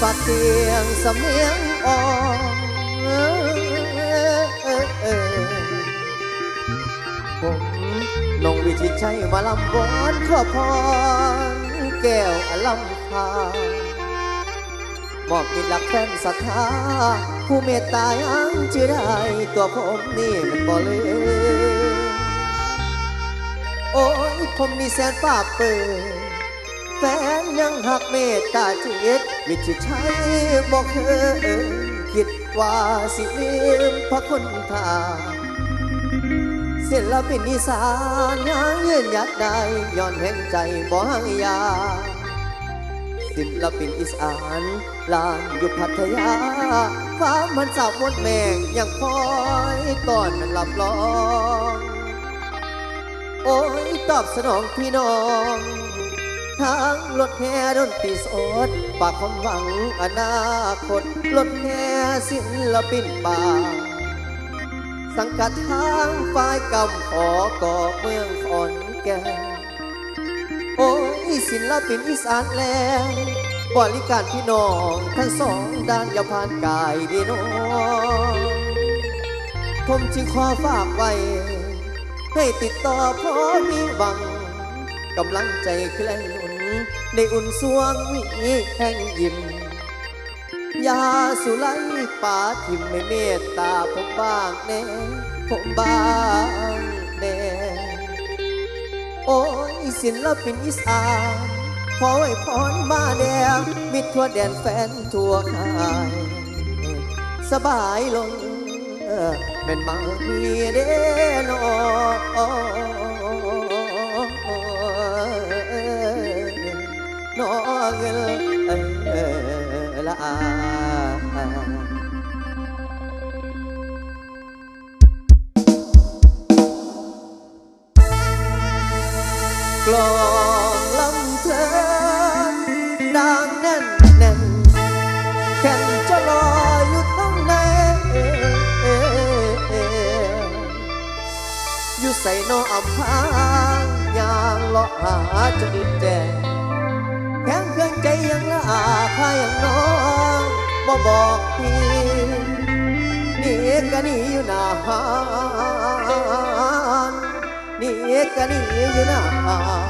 ฝากเสียงสำเนียงอ่อนผมนงวิชิตชัยมาลำบอนขอพรแก้วอลัมพามอบมิตรรักแฟนศรัทธาผู้เมตตายังชื่อได้ตัวผมนี่มันบ่เลย โอ้ยผมนี่แสนป้าเปิด แฟนยังหักเมตตาจิตวิจิตรชัยบอกเคยคิดว่าสิลืมพระคุณทาศิลปินอีสานยังยืนหยัดได้ย้อนแห่งใจบ่หังยาศิลปินอีสานลานอยู่พัทยา ฟ้ามันสาวมดแมงยังคอยตอนมันหลับรอง โอ้ยตอบสนองพี่น้อง ทางรถแห่ดนตรีสดปากความหวังอนาคตรถแห่ศิลปินป่าสังกัดทางฝ่ายกำขอก่อเมืองขอนแก่นโอ้ยศิลปินอีสานแล้วบริการพี่น้องทั้งสองด้านอย่าผ่านกายดีน้องผมจึงขอฝากไว้ ให้ติดต่อพอมีหวังกำลังใจแคลง ในอุ่นสวงวิแห่งยิ้มยาสุไลป่าทิมไม่เมตตาผมบ้างแน่ผมบ้างแน่โอ้ยศิลปินอีสานขอไว้พรมาแดงมิตรทั่วแดนแฟนทั่วคายสบายลงเป็นมามีเด้อนอ น้อเงินละอาลองลำเธอดังแน่นแน่นแข่งจะรออยู่ทั้งในอยู่ใส่นออำพางยางเลาะหาจนแจง แข็งเครื่องใจยังละอาพายังน้องบ่บอกพี่หนี่ก็นี่อยู่นานหนี่ก็นี่อยู่นาน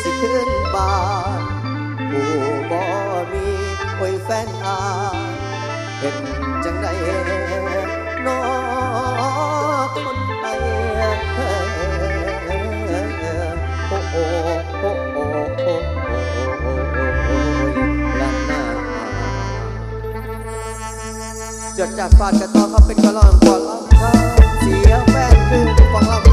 สิขึ้นบ้านผู้บ่มีโอ้ยแฟนอาเห็นจังใดน้อคนไปโอ้โอ้โอ้โอ้ จดจากฟาดกระตอเขาเป็นกะลอนกอนลำครับเสียแฟนคือฟังเรา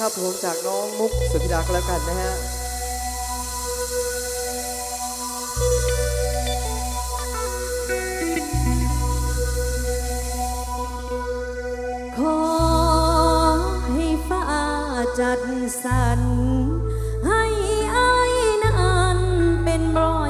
ครับผมจากน้องมุกสุธิดาก็แล้วกันนะฮะขอให้ฟ้าจัดสรรให้อายนั้นเป็นรอย